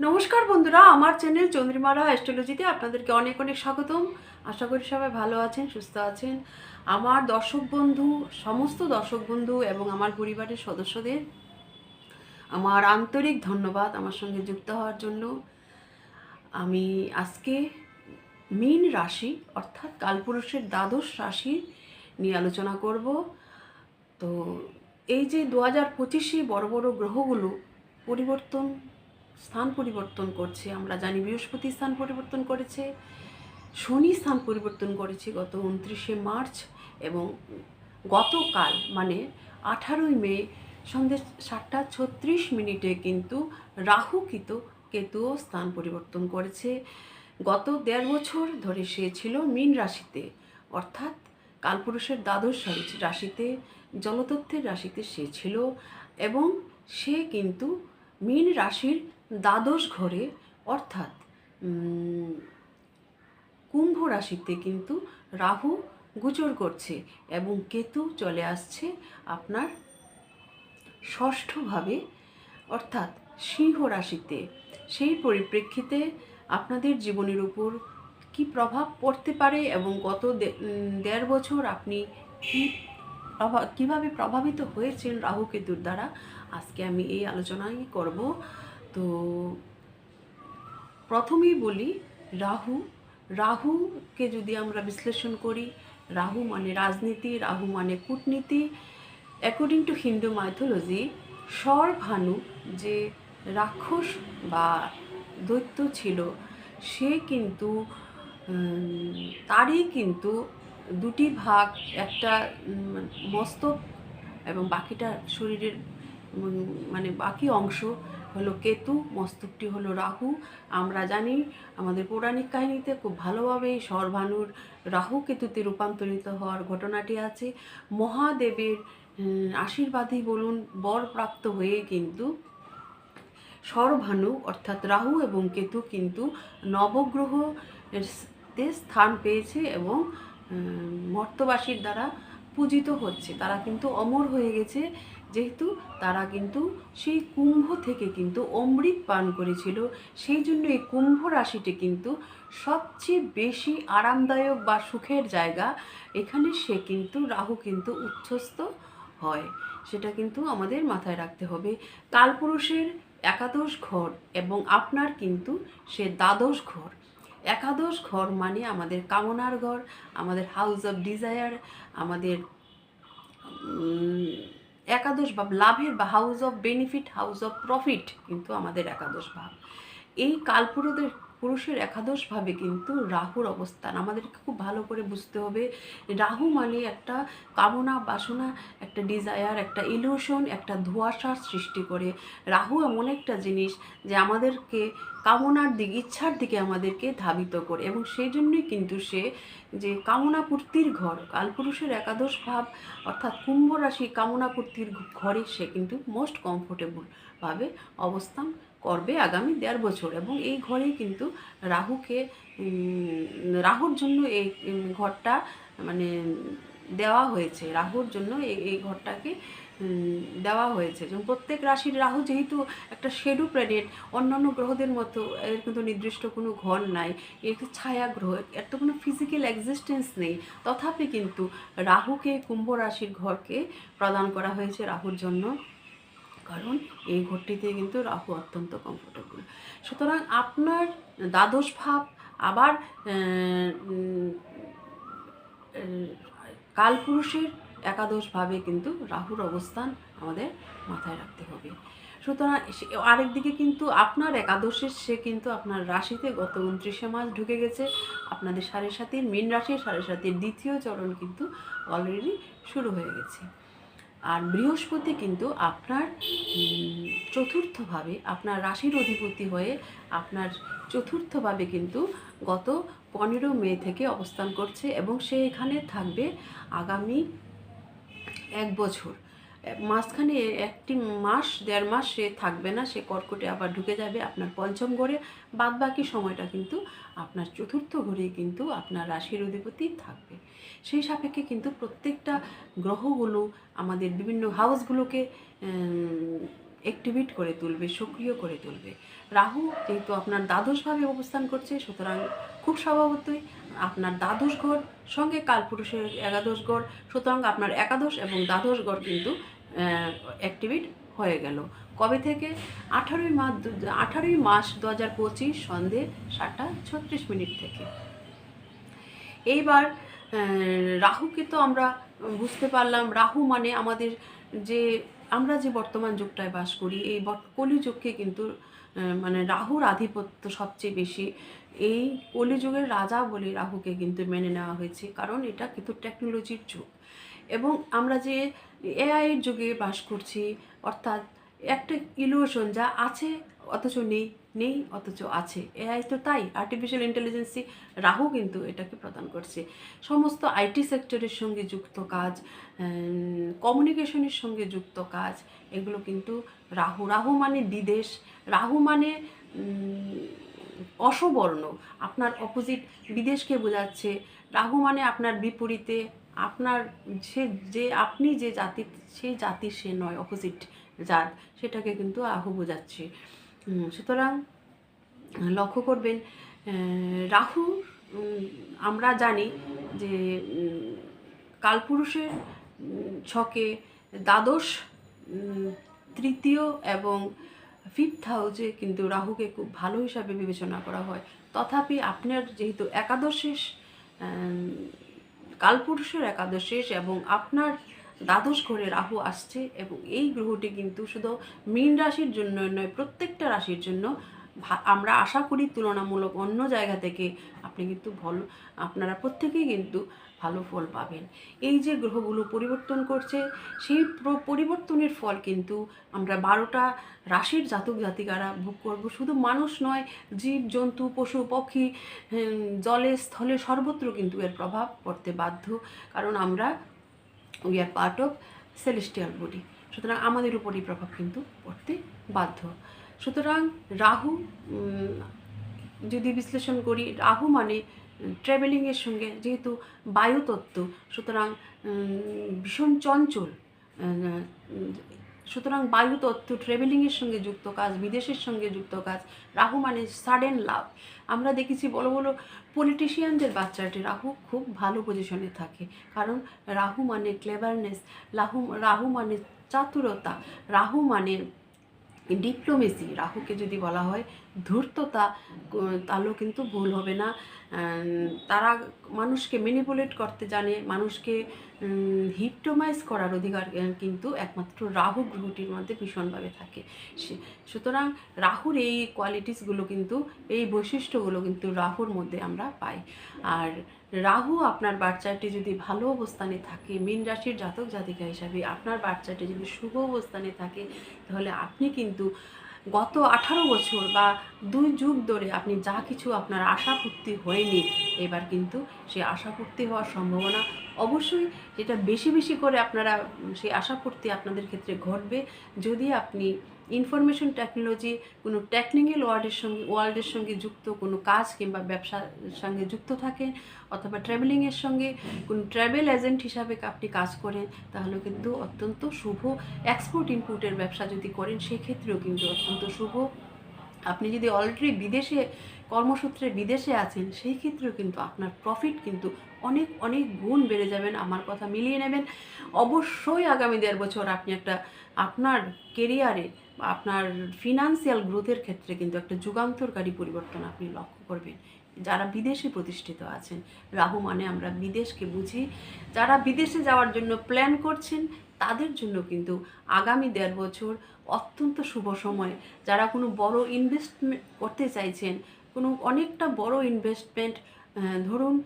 নমস্কার বন্ধুরা, আমার চ্যানেল চন্দ্রিমারা অ্যাস্ট্রোলজিতে আপনাদেরকে অনেক অনেক স্বাগতম। আশা করি সবাই ভালো আছেন, সুস্থ আছেন। আমার দর্শক বন্ধু, সমস্ত দর্শক বন্ধু এবং আমার পরিবারের সদস্যদের আমার আন্তরিক ধন্যবাদ আমার সঙ্গে যুক্ত হওয়ার জন্য। আমি আজকে মীন রাশি, অর্থাৎ কালপুরুষের দ্বাদশ রাশি নিয়ে আলোচনা করব। তো এই যে দু হাজার পঁচিশে বড় বড় গ্রহগুলো পরিবর্তন স্থান পরিবর্তন করছে, আমরা জানি বৃহস্পতি স্থান পরিবর্তন করেছে, শনি স্থান পরিবর্তন করেছে গত উনত্রিশে মার্চ এবং গতকাল মানে আঠারোই মে, সন্ধ্যে সাতটা ছত্রিশ মিনিটে কিন্তু রাহু কিতু কেতুও স্থান পরিবর্তন করেছে। গত দেড় বছর ধরে সে ছিল মীন রাশিতে, অর্থাৎ কালপুরুষের দ্বাদশ রাশিতে, জলতত্ত্বের রাশিতে সে ছিল এবং সে কিন্তু মীন রাশির দ্বাদশ ঘরে, অর্থাৎ কুম্ভ রাশিতে কিন্তু রাহু গোচর করছে এবং কেতু চলে আসছে আপনার ষষ্ঠভাবে, অর্থাৎ সিংহ রাশিতে। সেই পরিপ্রেক্ষিতে আপনাদের জীবনের উপর কি প্রভাব পড়তে পারে এবং গত দেড় বছর আপনি কি প্রভা, কীভাবে প্রভাবিত হয়েছেন রাহু কেতুর দ্বারা? আজকে আমি এই আলোচনাই করব। তো প্রথমেই বলি রাহু রাহুকে যদি আমরা বিশ্লেষণ করি, রাহু মানে রাজনীতি, রাহু মানে কূটনীতি। According to Hindu mythology Swarbhanu যে রাক্ষস বা দৈত্য ছিল, সে কিন্তু তারই কিন্তু দুটি ভাগ, একটা মস্তক এবং বাকিটা শরীরের মানে বাকি অংশ হলো কেতু, মস্তকটি হলো রাহু। আমরা জানি আমাদের পৌরাণিক কাহিনীতে খুব ভালোভাবেই সর্বানুর রাহু কেতুতে রূপান্তরিত হওয়ার ঘটনাটি আছে। মহাদেবের আশীর্বাদই বলুন বর প্রাপ্ত হয়ে কিন্তু সরভানু অর্থাৎ রাহু এবং কেতু কিন্তু নবগ্রহ তে স্থান পেয়েছে এবং মর্তবাসীর দ্বারা পূজিত হচ্ছে। তারা কিন্তু অমর হয়ে গেছে। যেহেতু তারা কিন্তু সেই কুম্ভ থেকে কিন্তু অমৃত পান করেছিল, সেই জন্য এই কুম্ভ রাশিটি কিন্তু সবচেয়ে বেশি আরামদায়ক বা সুখের জায়গা। এখানে সে কিন্তু রাহু কিন্তু উচ্ছ্বস্ত হয়, সেটা কিন্তু আমাদের মাথায় রাখতে হবে। কালপুরুষের একাদশ ঘর এবং আপনার কিন্তু সে দ্বাদশ ঘর। একাদশ ঘর মানে আমাদের কামনার ঘর, আমাদের হাউস অফ ডিজায়ার আমাদের একাদশ ভাব, লাভের বা house of benefit house of profit কিন্তু আমাদের একাদশ ভাব। এই কালপুরুষদের, পুরুষের একাদশ ভাবে কিন্তু রাহুর অবস্থান। আমাদেরকে খুব ভালো করে বুঝতে হবে। রাহু মানে একটা কামনা, বাসনা, একটা ডিজায়ার একটা ইলিউশন একটা ধোঁয়াশার সৃষ্টি করে। রাহু এমন একটা জিনিস যে আমাদেরকে কামনার দিক, ইচ্ছার দিকে আমাদেরকে ধাবিত করে এবং সেই জন্যই কিন্তু সে যে কামনা পূর্তির ঘর, কালপুরুষের একাদশ ভাব অর্থাৎ কুম্ভ রাশি কামনা পূর্তির ঘরে সে কিন্তু মোস্ট কমফোর্টেবল ভাবে অবস্থান করবে আগামী দেড় বছর এবং এই ঘরেই কিন্তু রাহুকে রাহুর জন্য এই ঘরটা মানে দেওয়া হয়েছে। রাহুর জন্য এই ঘরটাকে দেওয়া হয়েছে। যেমন প্রত্যেক রাশির রাহু যেহেতু একটা শেডু প্ল্যানেট অন্যান্য গ্রহদের মতো এর কিন্তু নির্দিষ্ট কোনো ঘর নাই, এর ছায়া গ্রহ, এর তো কোনো ফিজিক্যাল এক্সিস্টেন্স নেই। তথাপি কিন্তু রাহুকে কুম্ভ রাশির ঘরকে প্রদান করা হয়েছে রাহুর জন্য। কারণ এই ঘরটিতে কিন্তু রাহু অত্যন্ত কমফোর্টেবল সুতরাং আপনার দ্বাদশ ভাব আবার কালপুরুষের একাদশ ভাবে কিন্তু রাহুর অবস্থান আমাদের মাথায় রাখতে হবে। সুতরাং আরেকদিকে কিন্তু আপনার একাদশের সে কিন্তু আপনার রাশিতে গত উনত্রিশে মাস ঢুকে গেছে। আপনাদের সাড়ে সাতির মীন রাশির সাড়ে সাতির দ্বিতীয় চরণ কিন্তু অলরেডি শুরু হয়ে গেছে। আর বৃহস্পতি কিন্তু আপনার চতুর্থভাবে, আপনার রাশির অধিপতি হয়ে আপনার চতুর্থভাবে কিন্তু গত পনেরো মে থেকে অবস্থান করছে এবং সে এখানে থাকবে আগামী এক বছর। মাঝখানে একটি মাস, দেড় মাস সে থাকবে না, সে কর্কটে আবার ঢুকে যাবে আপনার পঞ্চম ঘরে। বাদ বাকি সময়টা কিন্তু আপনার চতুর্থ ঘরে কিন্তু আপনার রাশির অধিপতি থাকবে। সেই সাপেক্ষে কিন্তু প্রত্যেকটা গ্রহগুলো আমাদের বিভিন্ন হাউসগুলোকে অ্যাক্টিভেট করে তুলবে, সক্রিয় করে তুলবে। রাহু যেহেতু আপনার দ্বাদশভাবে অবস্থান করছে, সুতরাং খুব স্বভাবতই আপনার দ্বাদশ ঘর, সঙ্গে কালপুরুষের একাদশ ঘর, সুতরাং আপনার একাদশ এবং দ্বাদশ ঘর কিন্তু অ্যাক্টিভেট হয়ে গেল। কবে থেকে? আঠারোই মাস আঠারোই মাস দু হাজার পঁচিশ সন্ধে সাতটা ছত্রিশ মিনিট থেকে। এইবার রাহুকে তো আমরা বুঝতে পারলাম। রাহু মানে আমাদের যে, আমরা যে বর্তমান যুগটায় বাস করি, এই কলিযুগকে কিন্তু মানে রাহুর আধিপত্য সবচেয়ে বেশি। এই কলিযুগের রাজা বলে রাহুকে কিন্তু মেনে নেওয়া হয়েছে, কারণ এটা কিন্তু টেকনোলজির যুগ। এবং আমরা যে এআইয়ের যুগে বাস করছি, অর্থাৎ একটা ইলিউশন যা আছে অথচ নেই নেই অথচ আছে। এআই তো তাই আর্টিফিশিয়াল ইন্টেলিজেন্সি রাহু কিন্তু এটাকে প্রদান করছে। সমস্ত আইটি সেক্টরের সঙ্গে যুক্ত কাজ কমিউনিকেশনের সঙ্গে যুক্ত কাজ, এগুলো কিন্তু রাহু। রাহু মানে বিদেশ রাহু মানে অসবর্ণ। আপনার অপোজিট বিদেশকে বোঝাচ্ছে। রাহু মানে আপনার বিপরীতে। আপনার সে, যে, আপনি যে জাতি সেই জাতি সে নয় অপোজিট জাত। সেটাকে কিন্তু রাহু বোঝাচ্ছে। সুতরাং লক্ষ্য করবেন রাহু আমরা জানি যে কালপুরুষের ছকে দ্বাদশ তৃতীয় এবং ফিফথ হাউসে কিন্তু রাহুকে খুব ভালো হিসাবে বিবেচনা করা হয়। তথাপি আপনার যেহেতু একাদশেষ কালপুরুষের একাদশেষ এবং আপনার দ্বাদশ ঘরে রাহু আসছে এবং এই গ্রহটি কিন্তু শুধু মীন রাশির জন্য নয়, প্রত্যেকটা রাশির জন্য আমরা আশা করি তুলনামূলক অন্য জায়গা থেকে আপনি কিন্তু ভালো, আপনারা প্রত্যেকেই কিন্তু ভালো ফল পাবেন। এই যে গ্রহগুলো পরিবর্তন করছে, সেই পরিবর্তনের ফল কিন্তু আমরা বারোটা রাশির জাতক জাতিকারা ভোগ করব। শুধু মানুষ নয়, জীব, জন্তু, পশু, পক্ষী জলে, স্থলে সর্বত্র কিন্তু এর প্রভাব পড়তে বাধ্য। কারণ আমরা we are part of celestial body সুতরাং আমাদের উপরই প্রভাব কিন্তু পড়তে বাধ্য। সুতরাং রাহু যদি বিশ্লেষণ করি, রাহু মানে ট্রাভেলিংয়ের সঙ্গে যেহেতু বায়ুতত্ত্ব, সুতরাং ভীষণ চঞ্চল সুতরাং বায়ুতত্ত্ব ট্রাভেলিংয়ের সঙ্গে যুক্ত কাজ, বিদেশের সঙ্গে যুক্ত কাজ, রাহু মানে সাডেন লাভ আমরা দেখেছি বড় বড় পলিটিশিয়ানদের বাচ্চাটি রাহু খুব ভালো পজিশনে থাকে, কারণ রাহু মানে ক্লেভারনেস রাহু রাহু মানে চাতুরতা, রাহু মানে ডিপ্লোমেসি রাহুকে যদি বলা হয়, ধূর্ততা তাহলেও কিন্তু ভুল হবে না। তারা মানুষকে ম্যানিপুলেট করতে জানে, মানুষকে হিপটোমাইজ করার অধিকার কিন্তু একমাত্র রাহু গ্রহটির মধ্যে ভীষণভাবে থাকে। সে- সুতরাং রাহুর এই কোয়ালিটিসগুলো কিন্তু, এই বৈশিষ্ট্যগুলো কিন্তু রাহুর মধ্যে আমরা পাই। আর রাহু আপনার বাচ্চাটি যদি ভালো অবস্থানে থাকে, মীন রাশির জাতক জাতিকা হিসাবে আপনার বাচ্চাটি যদি শুভ অবস্থানে থাকে, তাহলে আপনি কিন্তু গত আঠারো বছর বা দুই যুগ ধরে আপনি যা কিছু আপনার আশা পূর্তি হয়নি, এবার কিন্তু সেই আশাপূর্তি হওয়ার সম্ভাবনা অবশ্যই যেটা বেশি বেশি করে আপনারা সেই আশা পূর্তি আপনাদের ক্ষেত্রে ঘটবে। যদি আপনি ইনফরমেশন টেকনোলজি, কোনো টেকনিক্যাল ওয়ার্ডের সঙ্গে, ওয়ার্ল্ডের সঙ্গে যুক্ত কোনো কাজ কিংবা ব্যবসার সঙ্গে যুক্ত থাকেন অথবা ট্রাভেলিংয়ের সঙ্গে কোনো ট্রাভেল এজেন্ট হিসাবে আপনি কাজ করেন, তাহলে কিন্তু অত্যন্ত শুভ এক্সপোর্ট ইনপুটের ব্যবসা যদি করেন, সেক্ষেত্রেও কিন্তু অত্যন্ত শুভ। আপনি যদি অলরেডি বিদেশে, কর্মসূত্রে বিদেশে আছেন সেই ক্ষেত্রেও কিন্তু আপনার প্রফিট কিন্তু অনেক অনেক গুণ বেড়ে যাবেন আমার কথা মিলিয়ে নেবেন। অবশ্যই আগামী দেড় বছর আপনি একটা আপনার কেরিয়ারে আপনার ফিনান্সিয়াল গ্রোথের ক্ষেত্রে কিন্তু একটা যুগান্তরকারী পরিবর্তন আপনি লক্ষ্য করবেন। যারা বিদেশে প্রতিষ্ঠিত আছেন, রাহু মানে আমরা বিদেশকে বুঝি। যারা বিদেশে যাওয়ার জন্য প্ল্যান করছেন, তাদের জন্য কিন্তু আগামী দেড় বছর অত্যন্ত শুভ সময়। যারা কোনো বড় ইনভেস্টমেন্ট করতে চাইছেন, কোনো অনেকটা বড় ইনভেস্টমেন্ট ধরুন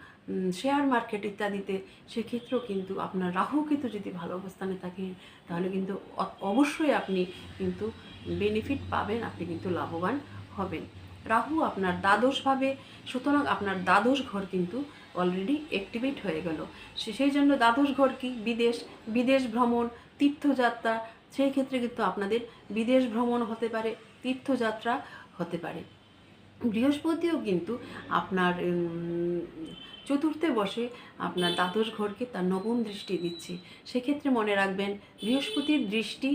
শেয়ার মার্কেট ইত্যাদিতে, সেক্ষেত্রেও কিন্তু আপনার রাহু কিন্তু যদি ভালো অবস্থানে থাকেন তাহলে কিন্তু অবশ্যই আপনি কিন্তু বেনিফিট পাবেন, আপনি কিন্তু লাভবান হবেন। রাহু আপনার দ্বাদশভাবে, সুতরাং আপনার দ্বাদশ ঘর কিন্তু অলরেডি অ্যাক্টিভেট হয়ে গেল। সেই জন্য দ্বাদশ ঘর কি? বিদেশ বিদেশ ভ্রমণ, তীর্থযাত্রা, সেই ক্ষেত্রে কিন্তু আপনাদের বিদেশ ভ্রমণ হতে পারে, তীর্থযাত্রা হতে পারে। বৃহস্পতিও কিন্তু আপনার চতুর্থে বসে আপনার দ্বাদশ ঘরকে তার নবম দৃষ্টি দিচ্ছে। সেক্ষেত্রে মনে রাখবেন, বৃহস্পতির দৃষ্টি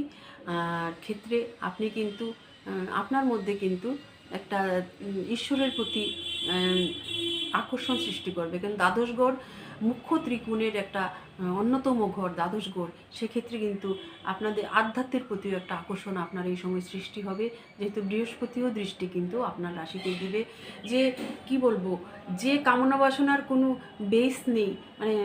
ক্ষেত্রে আপনি কিন্তু আপনার মধ্যে কিন্তু একটা ঈশ্বরের প্রতি আকর্ষণ সৃষ্টি করবে। কারণ দ্বাদশ গড় মুখ্য ত্রিকোণের একটা অন্যতম ঘর, দ্বাদশ গড় সেক্ষেত্রে কিন্তু আপনাদের আধ্যাত্মের প্রতিও একটা আকর্ষণ আপনার এই সময় সৃষ্টি হবে। যেহেতু বৃহস্পতিও দৃষ্টি কিন্তু আপনার রাশিতে দিবে। যে, কি বলব, যে কামনা বাসনার কোনো বেস নেই মানে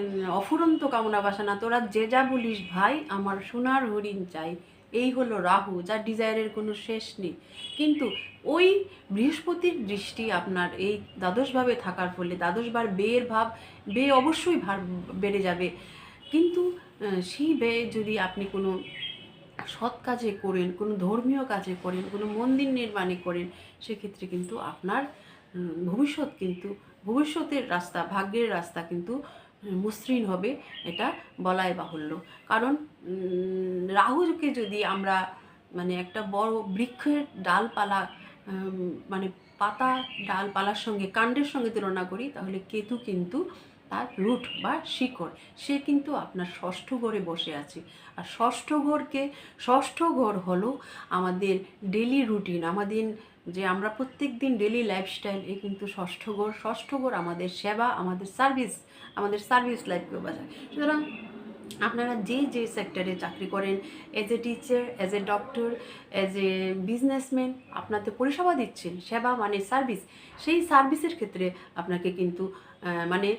অফুরন্ত কামনা বাসনা, তোরা যে যা বলিস ভাই, আমার সোনার হরিণ চাই। এই হলো রাহু, যার ডিজায়ারের কোনো শেষ নেই। কিন্তু ওই বৃহস্পতির দৃষ্টি আপনার এই দ্বাদশভাবে থাকার ফলে, দ্বাদশবার বেয়ের ভাব বে অবশ্যই ভার বেড়ে যাবে। কিন্তু সেই ব্যয় যদি আপনি কোনো সৎ কাজে করেন, কোনো ধর্মীয় কাজে করেন, কোনো মন্দির নির্মাণে করেন, সেক্ষেত্রে কিন্তু আপনার ভবিষ্যৎ কিন্তু, ভবিষ্যতের রাস্তা, ভাগ্যের রাস্তা কিন্তু মসৃণ হবে, এটা বলাই বাহুল্য। কারণ রাহুকে যদি আমরা মানে একটা বড় বৃক্ষের ডালপালা মানে পাতা ডালপালার সঙ্গে, কাণ্ডের সঙ্গে তুলনা করি, তাহলে কেতু কিন্তু তার রুট বা শিকড় সে কিন্তু আপনার ষষ্ঠ ঘরে বসে আছে। আর ষষ্ঠ ঘরকে, ষষ্ঠ ঘর হলো আমাদের ডেলি রুটিন আমাদের যে আমরা প্রত্যেক দিন ডেলি লাইফস্টাইল এ কিন্তু ষষ্ঠ ঘর ষষ্ঠ ঘর আমাদের সেবা, আমাদের সার্ভিস আমাদের সার্ভিস লাইফকে বাজায় সুতরাং আপনারা যে যে সেক্টরে চাকরি করেন as a teacher as a doctor as a businessman আপনাদের পরিষেবা দিচ্ছেন, সেবা মানে সার্ভিস সেই সার্ভিসের ক্ষেত্রে আপনাকে কিন্তু মানে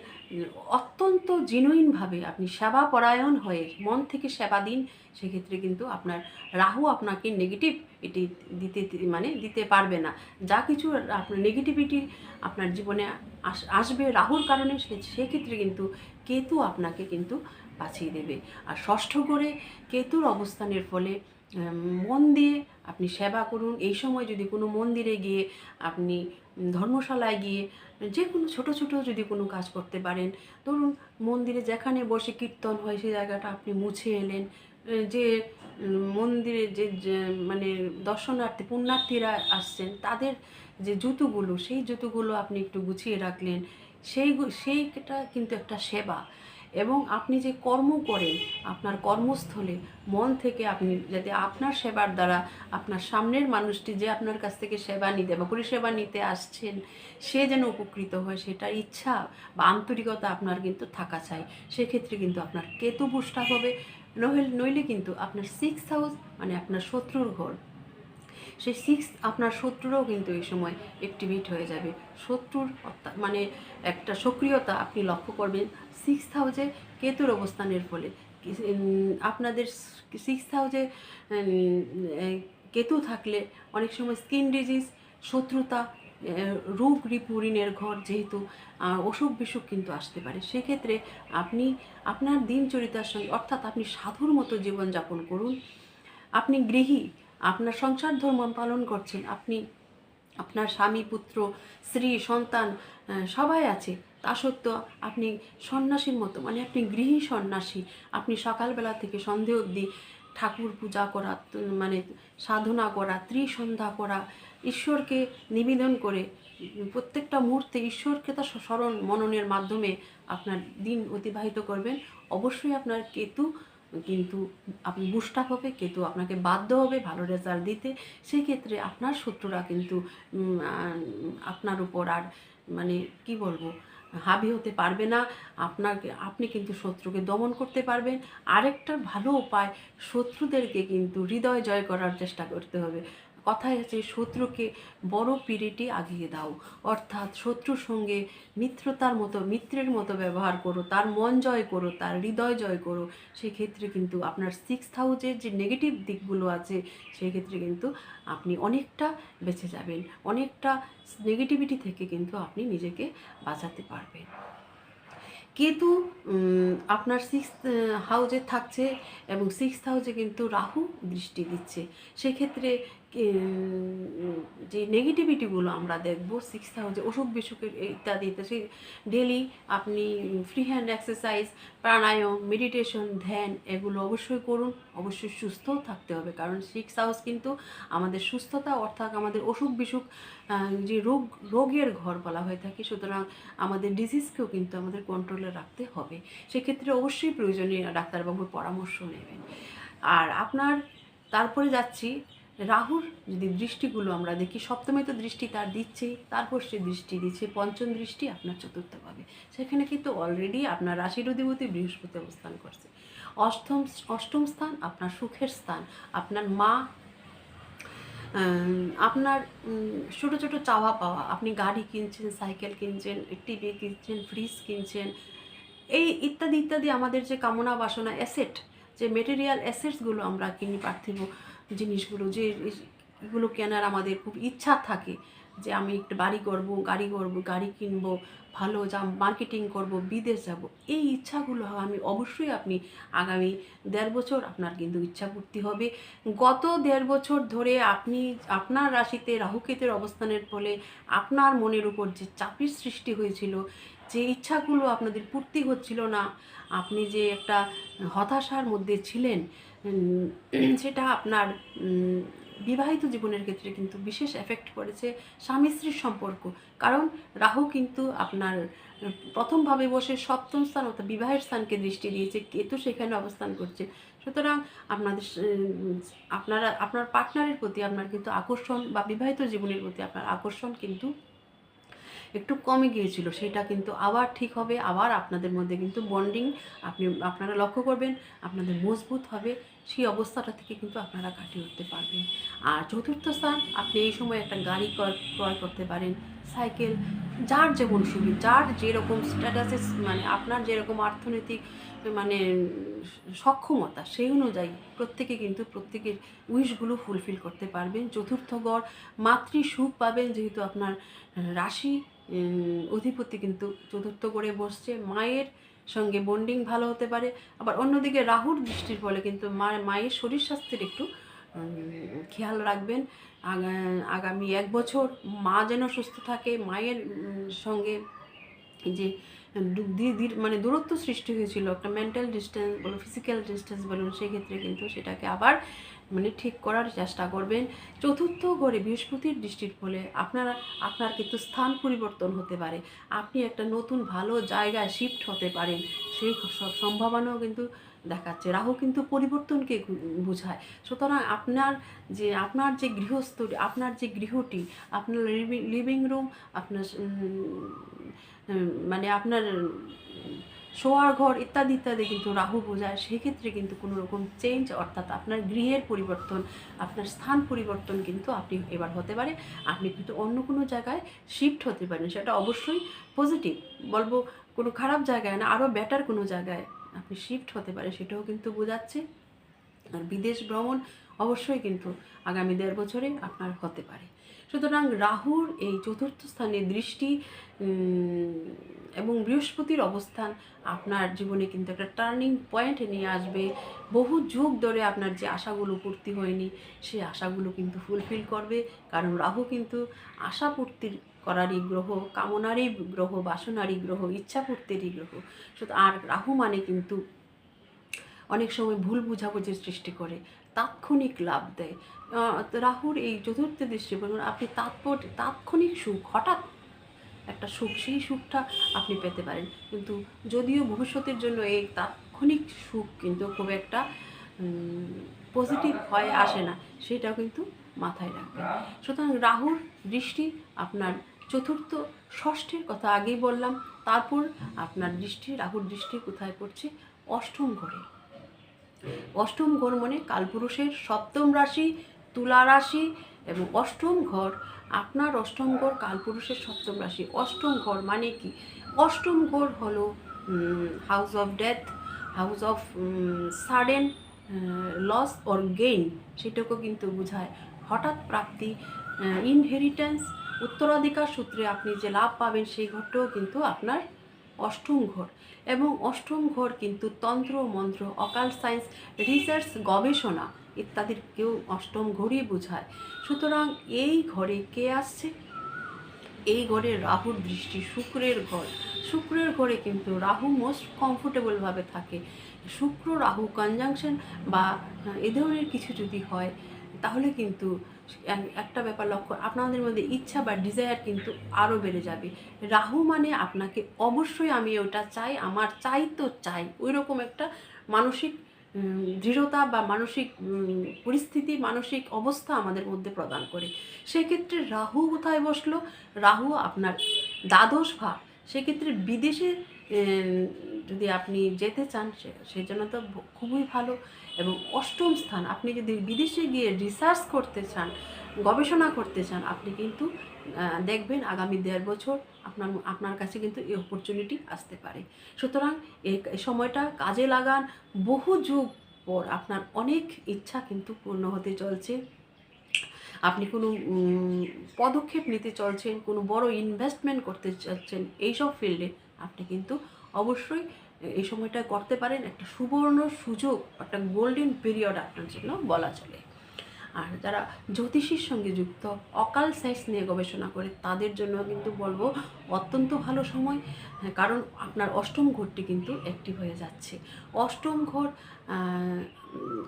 অত্যন্ত জেনুইনভাবে আপনি সেবা পরায়ণ হয়ে মন থেকে সেবা দিন, সেক্ষেত্রে কিন্তু আপনার রাহু আপনাকে নেগেটিভ এটি দিতে মানে দিতে পারবে না। যা কিছু আপনার নেগেটিভিটি আপনার জীবনে আস- আসবে রাহুর কারণে সেক্ষেত্রে কিন্তু কেতু আপনাকে কিন্তু বাঁচিয়ে দেবে। আর ষষ্ঠ করে কেতুর অবস্থানের ফলে মন দিয়ে আপনি সেবা করুন। এই সময় যদি কোনো মন্দিরে গিয়ে আপনি ধর্মশালায় গিয়ে যে কোনো ছোটো ছোটো যদি কোনো কাজ করতে পারেন, ধরুন মন্দিরে যেখানে বসে কীর্তন হয়, সেই জায়গাটা আপনি মুছে এলেন যে মন্দিরে যে মানে দর্শনার্থী, পুণ্যার্থীরা আসছেন, তাদের যে জুতোগুলো, সেই জুতোগুলো আপনি একটু গুছিয়ে রাখলেন। সেই সেইটা কিন্তু একটা সেবা। এবং আপনি যে কর্ম করেন, আপনার কর্মস্থলে মন থেকে আপনি যাতে আপনার সেবার দ্বারা আপনার সামনের মানুষটি যে আপনার কাছ থেকে সেবা নিতে বা পরিষেবা নিতে আসছেন, সে যেন উপকৃত হয় সেটা ইচ্ছা বা আন্তরিকতা আপনার কিন্তু থাকা চাই। সেক্ষেত্রে কিন্তু আপনার কেতু বুস্টাপ হবে। নইলে নইলে কিন্তু আপনার সিক্স হাউস মানে আপনার শত্রুর ঘর। সেই সিক্স আপনার শত্রুরও কিন্তু এই সময় অ্যাক্টিভেট হয়ে যাবে। শত্রুর মানে একটা সক্রিয়তা আপনি লক্ষ্য করবেন। সিক্স হাউসে কেতুর অবস্থানের ফলে। আপনাদের সিক্স হাউসে কেতু থাকলে অনেক সময় স্কিন ডিজিজ শত্রুতা রোগ রিপুরিনের ঘর যেহেতু অসুখ বিসুখ কিন্তু আসতে পারে। সেক্ষেত্রে আপনি আপনার দিনচরিতার সঙ্গে অর্থাৎ আপনি সাধুর মতো জীবনযাপন করুন। আপনি গৃহী আপনার সংসার ধর্ম পালন করছেন, আপনি, আপনার স্বামী, পুত্র, স্ত্রী, সন্তান সবাই আছে। তা সত্ত্বেও আপনি সন্ন্যাসীর মতো মানে আপনি গৃহী সন্ন্যাসী, আপনি সকালবেলা থেকে সন্ধে অবধি ঠাকুর পূজা করা মানে সাধনা করা, ত্রিসন্ধ্যা করা, ঈশ্বরকে নিবেদন করে, প্রত্যেকটা মুহূর্তে ঈশ্বরকে তার স্মরণ, মননের মাধ্যমে আপনার দিন অতিবাহিত করবেন। অবশ্যই আপনার কেতু কিন্তু আপনি বুস্টাপ হবে কিন্তু আপনাকে বাধ্য হবে ভালো রেজাল্ট দিতে। সেই ক্ষেত্রে আপনার শত্রুরা কিন্তু আপনার উপর আর মানে কি বলব, হাবি হতে পারবে না। আপনাকে, আপনি কিন্তু শত্রুকে দমন করতে পারবেন। আরেকটা ভালো উপায়, শত্রুদেরকে কিন্তু হৃদয় জয় করার চেষ্টা করতে হবে। কথায় আছে, শত্রুকে বড় পিরিটি আগিয়ে দাও। অর্থাৎ শত্রুর সঙ্গে মিত্রতার মতো, মিত্রের মতো ব্যবহার করো, তার মন জয় করো, তার হৃদয় জয় করো। সেক্ষেত্রে কিন্তু আপনার সিক্স হাউজের যে নেগেটিভ দিকগুলো আছে, সেক্ষেত্রে কিন্তু আপনি অনেকটা বেঁচে যাবেন। অনেকটা নেগেটিভিটি থেকে কিন্তু আপনি নিজেকে বাঁচাতে পারবেন। কেতু আপনার সিক্স হাউজে থাকছে এবং সিক্স হাউজে কিন্তু রাহু দৃষ্টি দিচ্ছে। সেক্ষেত্রে যে নেগেটিভিটিগুলো আমরা দেখব সিক্স হাউজে অসুখ বিসুখের ইত্যাদিতে সেই ডেলি আপনি free hand exercise pranayam meditation ধ্যান, এগুলো অবশ্যই করুন। অবশ্যই সুস্থও থাকতে হবে, কারণ সিক্স হাউস কিন্তু আমাদের সুস্থতা, অর্থাৎ আমাদের অসুখ বিসুখ যে রোগ, রোগের ঘর বলা হয়ে থাকে, সুতরাং আমাদের ডিজিজকেও কিন্তু আমাদের কন্ট্রোলে রাখতে হবে। সেক্ষেত্রে অবশ্যই প্রয়োজনীয় ডাক্তারবাবুর পরামর্শ নেবেন। আর আপনার, তারপরে যাচ্ছি রাহুর যদি দৃষ্টিগুলো আমরা দেখি সপ্তমে তো দৃষ্টি তার দিচ্ছে, তারপর সে দৃষ্টি দিচ্ছে, পঞ্চম দৃষ্টি আপনার চতুর্থ পাবে। সেখানে কিন্তু অলরেডি আপনার রাশির অধিপতি বৃহস্পতি অবস্থান করছে। অষ্টম অষ্টম স্থান আপনার সুখের স্থান। আপনার মা আপনার ছোটো ছোটো চাওয়া পাওয়া। আপনি গাড়ি কিনছেন, সাইকেল কিনছেন, টিভি কিনছেন ফ্রিজ কিনছেন। এই ইত্যাদি ইত্যাদি আমাদের যে কামনা বাসনা অ্যাসেট যে মেটেরিয়াল অ্যাসেটসগুলো আমরা কিনি পার্থিব জিনিসগুলো যে এগুলো কেনার আমাদের খুব ইচ্ছা থাকে যে আমি একটু বাড়ি করব, গাড়ি করব, গাড়ি কিনবো, ভালো যা মার্কেটিং করব, বিদেশ যাব। এই ইচ্ছাগুলো আমি অবশ্যই আপনি আগামী দেড় বছর আপনার কিন্তু ইচ্ছা পূর্তি হবে। গত দেড় বছর ধরে আপনি আপনার রাশিতে রাহুকেতের অবস্থানের ফলে আপনার মনের উপর যে চাপের সৃষ্টি হয়েছিল, যে ইচ্ছাগুলো আপনাদের পূর্তি হচ্ছিল না, আপনি যে একটা হতাশার মধ্যে ছিলেন সেটা আপনার বিবাহিত জীবনের ক্ষেত্রে কিন্তু বিশেষ এফেক্ট করেছে স্বামী স্ত্রীর সম্পর্ক। কারণ রাহু কিন্তু আপনার প্রথমভাবে বসে সপ্তম স্থান অর্থাৎ বিবাহের স্থানকে দৃষ্টি দিয়েছে, কেতু সেখানে অবস্থান করছে। সুতরাং আপনাদের আপনারা, আপনার পার্টনারের প্রতি আপনার কিন্তু আকর্ষণ বা বিবাহিত জীবনের প্রতি আপনার আকর্ষণ কিন্তু একটু কমে গিয়েছিল, সেটা কিন্তু আবার ঠিক হবে। আবার আপনাদের মধ্যে কিন্তু বন্ডিং আপনি, আপনারা লক্ষ্য করবেন, আপনাদের মজবুত হবে, সেই অবস্থাটা থেকে কিন্তু আপনারা কাটিয়ে উঠতে পারবেন। আর চতুর্থ স্থান, আপনি এই সময় একটা গাড়ি ক্রয় ক্রয় করতে পারেন। সাইকেল যার যেমন সুবিধা, যার যেরকম স্ট্যাটাসেস মানে আপনার যেরকম অর্থনৈতিক মানে সক্ষমতা, সেই অনুযায়ী প্রত্যেকে কিন্তু প্রত্যেকের উইশগুলো ফুলফিল করতে পারবেন। চতুর্থ গড়, মাতৃ সুখ পাবেন, যেহেতু আপনার রাশি অধিপতি কিন্তু চতুর্থ গড়ে বসছে। মায়ের সঙ্গে বন্ডিং ভালো হতে পারে। আবার অন্যদিকে রাহুর দৃষ্টির ফলে কিন্তু মা, মায়ের শরীর স্বাস্থ্যের একটু খেয়াল রাখবেন। আগা- আগামী এক বছর মা যেন সুস্থ থাকে, মায়ের সঙ্গে যে দি- মানে দূরত্ব সৃষ্টি হয়েছিল, একটা মেন্টাল ডিস্টেন্স বলুন ফিজিক্যাল ডিস্টেন্স বলুন, সেক্ষেত্রে কিন্তু সেটাকে আবার মানে ঠিক করার চেষ্টা করবেন। চতুর্থ ঘরে বৃহস্পতির দৃষ্টির ফলে আপনার আপনার কিন্তু স্থান পরিবর্তন হতে পারে। আপনি একটা নতুন ভালো জায়গায় শিফট হতে পারেন। সেই সব সম্ভাবনাও কিন্তু দেখাচ্ছে। রাহু কিন্তু পরিবর্তনকে বোঝায়। সুতরাং আপনার যে আপনার যে গৃহস্থ আপনার যে গৃহটি, আপনার লিভিং রুম, আপনার মানে আপনার শোয়ার ঘর ইত্যাদি ইত্যাদি কিন্তু রাহু বোঝায়। সেক্ষেত্রে কিন্তু কোনো রকম চেঞ্জ অর্থাৎ আপনার গৃহের পরিবর্তন, আপনার স্থান পরিবর্তন কিন্তু আপনি এবার হতে পারে। আপনি কিন্তু অন্য কোনো জায়গায় শিফট হতে পারেন। সেটা অবশ্যই পজিটিভ বলব কোনো খারাপ জায়গায় না আরও বেটার কোনো জায়গায় আপনি শিফট হতে পারে, সেটাও কিন্তু বোঝাচ্ছে। আর বিদেশ ভ্রমণ অবশ্যই কিন্তু আগামী দেড় বছরে আপনার হতে পারে। সুতরাং রাহুর এই চতুর্থ স্থানে দৃষ্টি এবং বৃহস্পতির অবস্থান আপনার জীবনে কিন্তু একটা টার্নিং পয়েন্ট নিয়ে আসবে। বহু যুগ ধরে আপনার যে আশাগুলো পূর্তি হয়নি সেই আশাগুলো কিন্তু ফুলফিল করবে। কারণ রাহু কিন্তু আশা পূর্তির করারই গ্রহ, কামনারই গ্রহ, বাসনারই গ্রহ ইচ্ছা পূর্তিরই গ্রহ আর রাহু মানে কিন্তু অনেক সময় ভুল বোঝাবুঝির সৃষ্টি করে, তাৎক্ষণিক লাভ দেয়। রাহুর এই চতুর্থ দৃষ্টি আপনি তাৎপর্য তাৎক্ষণিক সুখ, হঠাৎ একটা সুখ, সেই সুখটা আপনি পেতে পারেন। কিন্তু যদিও ভবিষ্যতের জন্য এই তাৎক্ষণিক সুখ কিন্তু খুব একটা পজিটিভ হয়ে, আসে না, সেটাও কিন্তু মাথায় রাখবেন সুতরাং রাহুর দৃষ্টি আপনার চতুর্থ, ষষ্ঠের কথা আগেই বললাম, তারপর আপনার দৃষ্টি, রাহুর দৃষ্টি কোথায় পড়ছে? অষ্টম ঘরে। অষ্টম ঘর মানে কালপুরুষের সপ্তম রাশি, তুলা রাশি এবং অষ্টম ঘর, আপনার অষ্টম ঘর কালপুরুষের সপ্তম রাশি। অষ্টম ঘর মানে কি? অষ্টম ঘর হলো house of death house of sudden loss or gain সেটাকেও কিন্তু বোঝায়। হঠাৎ প্রাপ্তি ইনহেরিটেন্স উত্তরাধিকার সূত্রে আপনি যে লাভ পাবেন সেই ঘরটাও কিন্তু আপনার অষ্টম ঘর। এবং অষ্টম ঘর কিন্তু তন্ত্র, মন্ত্র অকাল সায়েন্স রিসার্চ গবেষণা ইত্যাদির কেউ অষ্টম ঘরই বোঝায়। সুতরাং এই ঘরে কে আসছে? এই ঘরে রাহুর দৃষ্টি, শুক্রের ঘর। শুক্রের ঘরে কিন্তু রাহু মোস্ট কমফোর্টেবলভাবে থাকে। শুক্র রাহু কনজাংশন বা এ ধরনের কিছু যদি হয় তাহলে কিন্তু একটা ব্যাপার লক্ষ্য, আপনাদের মধ্যে ইচ্ছা বা ডিজায়ার কিন্তু আরও বেড়ে যাবে। রাহু মানে আপনাকে অবশ্যই আমি ওটা চাই, আমার চাই তো চাই। ওই রকম একটা মানসিক দৃঢ়তা বা মানসিক পরিস্থিতি, মানসিক অবস্থা আমাদের মধ্যে প্রদান করে। সেক্ষেত্রে রাহু কোথায় বসল? রাহু আপনার দ্বাদশ ভাব। সেক্ষেত্রে বিদেশে যদি আপনি যেতে চান, সে- সেই জন্য তো খুবই ভালো। এবং অষ্টম স্থান। আপনি যদি বিদেশে গিয়ে রিসার্চ করতে চান, গবেষণা করতে চান, আপনি কিন্তু দেখবেন আগামী দেড় বছর আপনার আপনার কাছে কিন্তু এই অপরচুনিটি আসতে পারে। সুতরাং এই সময়টা কাজে লাগান। বহু যুগ পর আপনার অনেক ইচ্ছা কিন্তু পূর্ণ হতে চলছে। আপনি কোনো পদক্ষেপ নিতে চলছেন, কোনো বড় ইনভেস্টমেন্ট করতে চাচ্ছেন এইসব ফিল্ডে আপনি কিন্তু অবশ্যই এই সময়টা করতে পারেন একটা সুবর্ণ সুযোগ, একটা গোল্ডেন পিরিয়ড আপনার জন্য বলা চলে। আর যারা জ্যোতিষীর সঙ্গে যুক্ত, অকাল সাইন্স নিয়ে গবেষণা করে, তাদের জন্য কিন্তু বলব অত্যন্ত ভালো সময়, কারণ আপনার অষ্টম ঘরটি কিন্তু অ্যাক্টিভ হয়ে যাচ্ছে। অষ্টম ঘর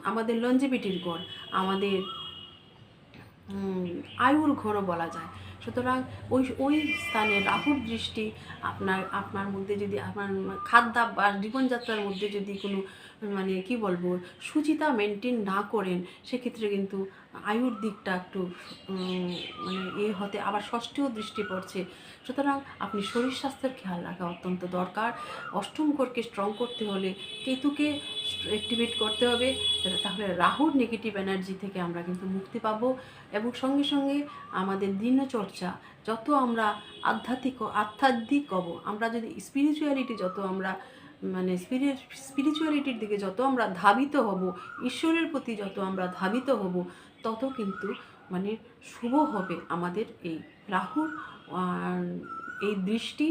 আমাদের লঞ্জিবিটির ঘর, আমাদের আয়ুর ঘরও বলা যায়। সুতরাং ওই ওই স্থানে রাহুর দৃষ্টি আপনার আপনার মধ্যে যদি আপনার খাদ্যাভ্যাস জীবনযাত্রার মধ্যে যদি কোনো মানে কি বলব, সুচিতা মেনটেন না করেন, সেক্ষেত্রে কিন্তু আয়ুর দিকটা একটু মানে এ হতে আবার ষষ্ঠীয় দৃষ্টি পড়ছে। সুতরাং আপনি শরীর স্বাস্থ্যের খেয়াল রাখা অত্যন্ত দরকার। অষ্টম ঘরকে স্ট্রং করতে হলে কেতুকে অ্যাক্টিভেট করতে হবে। তাহলে রাহুর নেগেটিভ এনার্জি থেকে আমরা কিন্তু মুক্তি পাবো। এবং সঙ্গে সঙ্গে আমাদের দিনচর্চা যত আমরা আধ্যাত্মিক আধ্যাত্মিক হব আমরা যদি স্পিরিচুয়ালিটি যত আমরা মানে স্পিরিচুয়ালিটির দিকে যত আমরা ধাবিত হব, ঈশ্বরের প্রতি যত আমরা ধাবিত হব, তত কিন্তু মানে শুভ হবে আমাদের এই রাহুর এই দৃষ্টি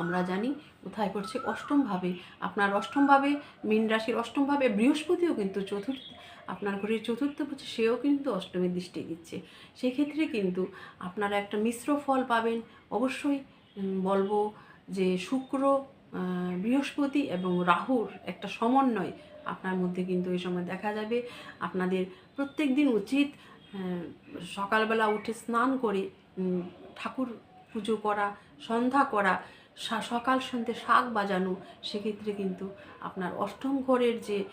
আমরা জানি কোথায় পড়ছে? অষ্টমভাবে আপনার অষ্টমভাবে মীন রাশির অষ্টমভাবে বৃহস্পতিও কিন্তু চতুর্থ, আপনার ঘরের চতুর্থ পড়ছে সেও কিন্তু অষ্টমীর দৃষ্টি দিচ্ছে। সেক্ষেত্রে কিন্তু আপনারা একটা মিশ্র ফল পাবেন। অবশ্যই বলব যে শুক্র বৃহস্পতি এবং রাহুর একটা সমন্বয় আপনার মধ্যে কিন্তু এই সময় দেখা যাবে। আপনাদের প্রত্যেক দিন উচিত সকালবেলা উঠে স্নান করে ঠাকুর পুজো করা, সন্ধ্যা করা সকাল সন্ধ্যে শাক বাজানো, সেক্ষেত্রে কিন্তু আপনার অষ্টম ঘরের যে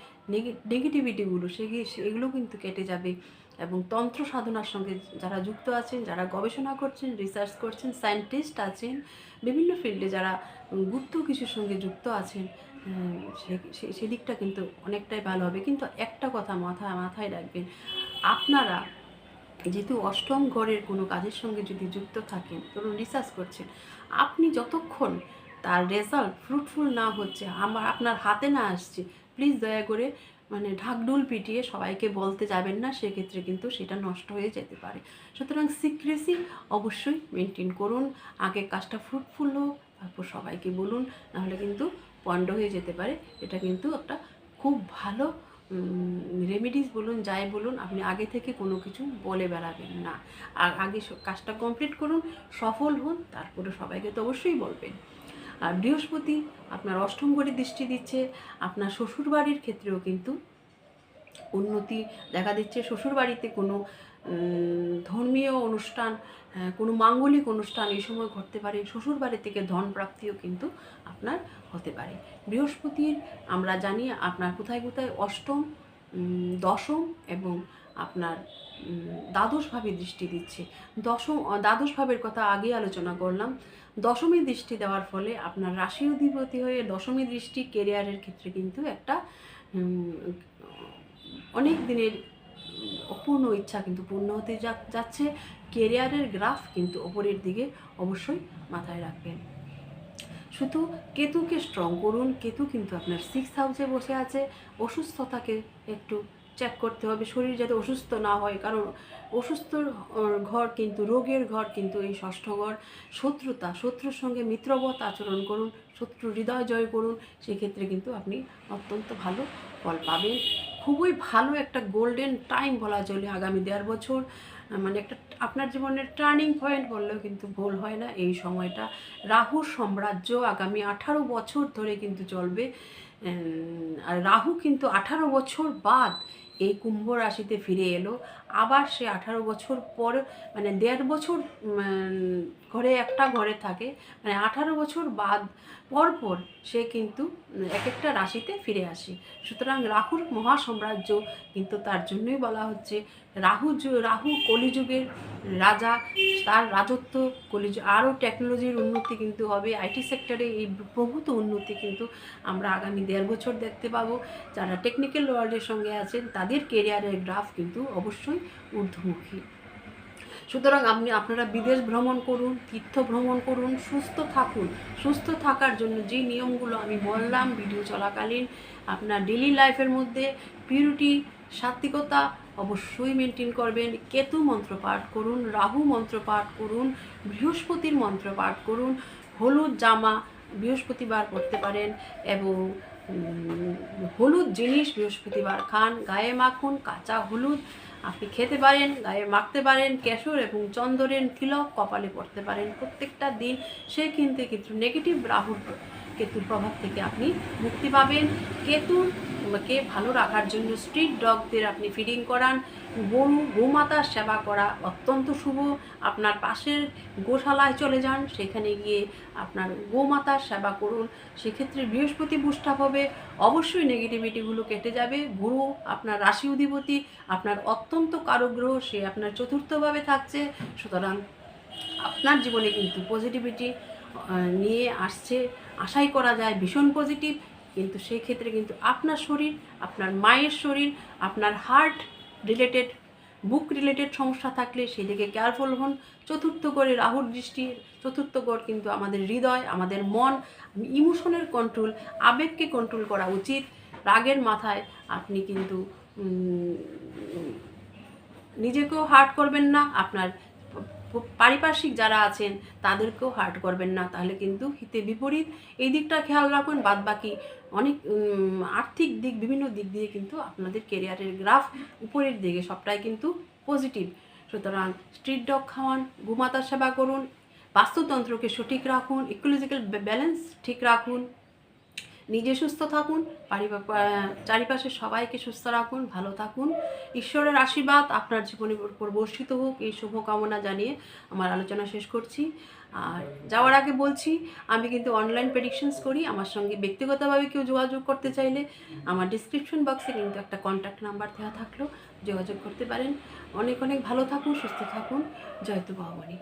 নেগেটিভিটিগুলো সেগুলো সেগুলো কিন্তু কেটে যাবে। এবং তন্ত্র সাধনার সঙ্গে যারা যুক্ত আছেন, যারা গবেষণা করছেন রিসার্চ করছেন সায়েন্টিস্ট আছেন, বিভিন্ন ফিল্ডে যারা গুপ্ত কিছুর সঙ্গে যুক্ত আছেন সে- সে- সেদিকটা কিন্তু অনেকটাই ভালো হবে। কিন্তু একটা কথা মাথায় মাথায় রাখবেন, আপনারা যেহেতু অষ্টম ঘরের কোনো কাজের সঙ্গে যদি যুক্ত থাকেন, ধরুন রিসার্চ করছেন আপনি যতক্ষণ তার রেজাল্ট ফ্রুটফুল না হচ্ছে, আমার, আপনার হাতে না আসছে প্লিজ দয়া করে মানে ঢাকডুল পিটিয়ে সবাইকে বলতে যাবেন না, সেক্ষেত্রে কিন্তু সেটা নষ্ট হয়ে যেতে পারে। সুতরাং সিক্রেসি অবশ্যই মেনটেন করুন, আগে কাজটা ফ্রুটফুল হোক, তারপর সবাইকে বলুন, নাহলে কিন্তু পণ্ড হয়ে যেতে পারে। এটা কিন্তু একটা খুব ভালো রেমেডিস বলুন, যাই বলুন, আপনি আগে থেকে কোনো কিছু বলে বেড়াবেন না। আর আগে কাজটা কমপ্লিট করুন, সফল হন, তারপরে সবাইকে তো অবশ্যই বলবেন। আর বৃহস্পতি আপনার অষ্টম ঘরে দৃষ্টি দিচ্ছে, আপনার শ্বশুরবাড়ির ক্ষেত্রেও কিন্তু উন্নতি দেখা দিচ্ছে। শ্বশুরবাড়িতে কোনো ধর্মীয় অনুষ্ঠান কোনো মাঙ্গলিক অনুষ্ঠান এই সময় ঘটতে পারে। শ্বশুরবাড়ি থেকে ধন প্রাপ্তিও কিন্তু আপনার হতে পারে। বৃহস্পতির আমরা জানি আপনার কোথায় কোথায় অষ্টম দশম এবং আপনার দ্বাদশভাবে দৃষ্টি দিচ্ছে। দশম দ্বাদশভাবের কথা আগে আলোচনা করলাম। দশমী দৃষ্টি দেওয়ার ফলে আপনার রাশি অধিপতি হয়ে দশমী দৃষ্টি কেরিয়ারের ক্ষেত্রে কিন্তু একটা অনেক দিনের অপূর্ণ ইচ্ছা কিন্তু পূর্ণ হতে যাচ্ছে। কেরিয়ারের গ্রাফ কিন্তু ওপরের দিকে অবশ্যই মাথায় রাখবেন। শুধু কেতুকে স্ট্রং করুন, কেতু কিন্তু আপনার সিক্স হাউসে বসে আছে। অসুস্থতাকে একটু চেক করতে হবে, শরীর যাতে অসুস্থ না হয়, কারণ অসুস্থ ঘর কিন্তু, রোগের ঘর কিন্তু এই ষষ্ঠ ঘর। শত্রুতা, শত্রুর সঙ্গে মিত্রবত আচরণ করুন শত্রু হৃদয় জয় করুন, সেক্ষেত্রে কিন্তু আপনি অত্যন্ত ভালো ফল পাবেন। খুবই ভালো একটা গোল্ডেন টাইম বলা চলে আগামী দেড় বছর। মানে একটা আপনার জীবনের টার্নিং পয়েন্ট বললেও কিন্তু ভুল হয় না। এই সময়টা রাহুর সাম্রাজ্য আগামী আঠারো বছর ধরে কিন্তু চলবে। আর রাহু কিন্তু আঠারো বছর বাদ এই কুম্ভ রাশিতে ফিরে এলো। আবার সে আঠারো বছর পর মানে দেড় বছর ঘরে একটা ঘরে থাকে মানে আঠারো বছর বাদ, পর পর সে কিন্তু এক একটা রাশিতে ফিরে আসে। সুতরাং রাহুর মহাসাম্রাজ্য কিন্তু তার জন্যই বলা হচ্ছে রাহু রাহু কলিযুগের রাজা, তার রাজত্ব কলিযুগ আরও টেকনোলজির উন্নতি কিন্তু হবে। আইটি সেক্টরে এই প্রভূত উন্নতি কিন্তু আমরা আগামী দেড় বছর দেখতে পাবো। যারা টেকনিক্যাল ওয়ার্ল্ডের সঙ্গে আছেন, তাদের কেরিয়ারের গ্রাফ কিন্তু অবশ্যই ঊর্ধ্বমুখী। সুতরাং আপনি, আপনারা বিদেশ ভ্রমণ করুন, তীর্থ ভ্রমণ করুন, সুস্থ থাকুন। সুস্থ থাকার জন্য যে নিয়মগুলো আমি বললাম ভিডিও চলাকালীন, আপনার ডেলি লাইফের মধ্যে পিউরিটি সাত্বিকতা অবশ্যই মেনটেন করবেন। কেতু মন্ত্র পাঠ করুন, রাহু মন্ত্র পাঠ করুন, বৃহস্পতির মন্ত্র পাঠ করুন, হলুদ জামা বৃহস্পতিবার পরতে পারেন এবং হলুদ জিনিস বৃহস্পতিবার খান, গায়ে মাখুন, কাঁচা হলুদ আপনি খেতে পারেন, গায়ে মাখতে পারেন, কেশর এবং চন্দনের তিলক কপালে পড়তে পারেন প্রত্যেকটা দিন। সে কিন্তু কিন্তু নেগেটিভ রাহুর কেতুর প্রভাব থেকে আপনি মুক্তি পাবেন। কেতুর কে ভালো রাখার জন্য স্ট্রিট ডগদের আপনি ফিডিং করান। গরু গোমাতার সেবা করা অত্যন্ত শুভ। আপনার পাশের গোশালায় চলে যান, সেখানে গিয়ে আপনার গোমাতার সেবা করুন। সেক্ষেত্রে বৃহস্পতি বুস্টাপ হবে। অবশ্যই নেগেটিভিটিগুলো কেটে যাবে। গুরু আপনার রাশি অধিপতি, আপনার অত্যন্ত কারগ্রহ, সে আপনার চতুর্থভাবে থাকছে। সুতরাং আপনার জীবনে কিন্তু পজিটিভিটি নিয়ে আসছে। আশাই করা যায় ভীষণ পজিটিভ কিন্তু সেই ক্ষেত্রে কিন্তু আপনার শরীর, আপনার মায়ের শরীর, আপনার হার্ট রিলেটেড বুক রিলেটেড সমস্যা থাকলে সেদিকে কেয়ারফুল হন। চতুর্থ গড়ে রাহুর দৃষ্টি, চতুর্থ গড় কিন্তু আমাদের হৃদয়, আমাদের মন ইমোশনের কন্ট্রোল আবেগকে কন্ট্রোল করা উচিত। রাগের মাথায় আপনি কিন্তু নিজেকেও হার্ট করবেন না, আপনার পারিপার্শ্বিক যারা আছেন তাদেরকেও হার্ট করবেন না। তাহলে কিন্তু হিতে বিপরীত। এই দিকটা খেয়াল রাখুন বাদ বাকি অনেক আর্থিক দিক, বিভিন্ন দিক দিয়ে কিন্তু আপনাদের কেরিয়ারের গ্রাফ উপরের দিকে সবটাই কিন্তু পজিটিভ সুতরাং স্ট্রিট ডগ খাওয়ান গোমাতার সেবা করুন, বাস্তুতন্ত্রকে সঠিক রাখুন ইকোলজিক্যাল ব্যালেন্স ঠিক রাখুন, নিজে সুস্থ থাকুন চারিপাশের সবাইকে সুস্থ রাখুন, ভালো থাকুন। ঈশ্বরের আশীর্বাদ আপনার জীবনের উপর বর্ষিত হোক। এই শুভকামনা জানিয়ে আমার আলোচনা শেষ করছি। আর যাওয়ার আগে বলছি, আমি কিন্তু অনলাইন প্রেডিকশনস করি, আমার সঙ্গে ব্যক্তিগতভাবে কেউ যোগাযোগ করতে চাইলে আমার ডিসক্রিপশন বক্সে কিন্তু একটা কন্ট্যাক্ট নাম্বার দেওয়া থাকল, যোগাযোগ করতে পারেন। অনেক অনেক ভালো থাকুন, সুস্থ থাকুন। জয়তু ভবানী।